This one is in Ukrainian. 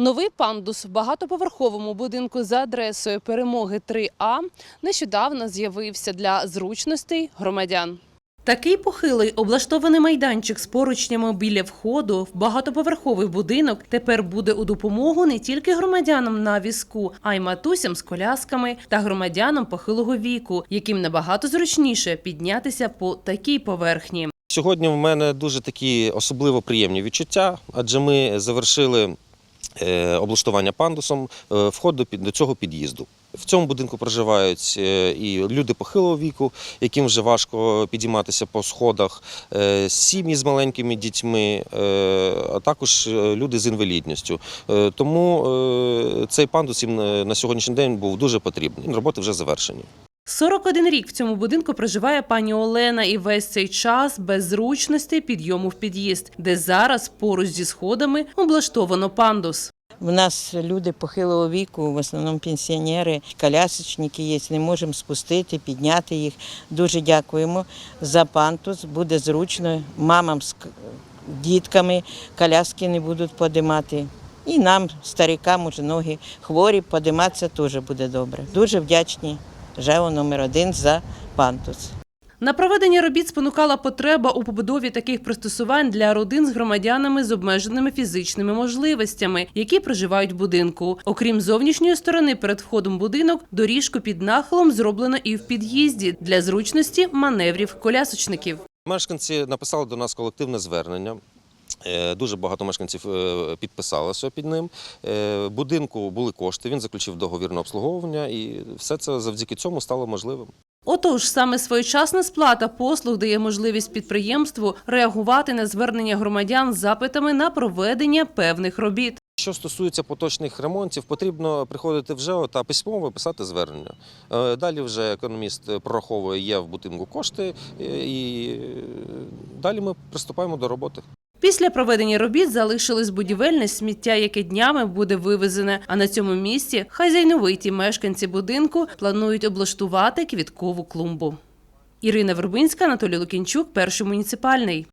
Новий пандус в багатоповерховому будинку за адресою Перемоги 3А нещодавно з'явився для зручностей громадян. Такий похилий облаштований майданчик з поручнями біля входу в багатоповерховий будинок тепер буде у допомогу не тільки громадянам на візку, а й матусям з колясками та громадянам похилого віку, яким набагато зручніше піднятися по такій поверхні. Сьогодні в мене дуже такі особливо приємні відчуття, адже ми завершили облаштування пандусом е, вход до, цього під'їзду. В цьому будинку проживають е, і люди похилого віку, яким вже важко підійматися по сходах, е, сім'ї з маленькими дітьми, е, а також е, люди з інвалідністю. Е, Тому е, цей пандус їм е, на сьогоднішній день був дуже потрібний. Роботи вже завершені. 41 рік в цьому будинку проживає пані Олена, і весь цей час без зручностей підйому в під'їзд, де зараз поруч зі сходами облаштовано пандус. У нас люди похилого віку, в основному пенсіонери, колясочники є, не можемо спустити, підняти їх. Дуже дякуємо за пантус, буде зручно. Мамам з дітками коляски не будуть подимати. І нам, старикам, уже ноги хворі, подиматися теж буде добре. Дуже вдячні ЖЕО номер один за пантус. На проведення робіт спонукала потреба у побудові таких пристосувань для родин з громадянами з обмеженими фізичними можливостями, які проживають в будинку. Окрім зовнішньої сторони, перед входом в будинок доріжку під нахилом зроблено і в під'їзді для зручності маневрів колясочників. Мешканці написали до нас колективне звернення. Е, Дуже багато мешканців е, підписалося під ним. Е, Будинку були кошти, він заключив договір на обслуговування, і все це завдяки цьому стало можливим. Отож, саме своєчасна сплата послуг дає можливість підприємству реагувати на звернення громадян з запитами на проведення певних робіт. Що стосується поточних ремонтів, потрібно приходити в ЖЕО та письмово писати звернення. Далі вже економіст прораховує, є в будинку кошти, і далі ми приступаємо до роботи. Після проведення робіт залишилось будівельне сміття, яке днями буде вивезене. А на цьому місці хазяйновиті мешканці будинку планують облаштувати квіткову клумбу. Ірина Вербинська, Анатолій Лукінчук, перший муніципальний.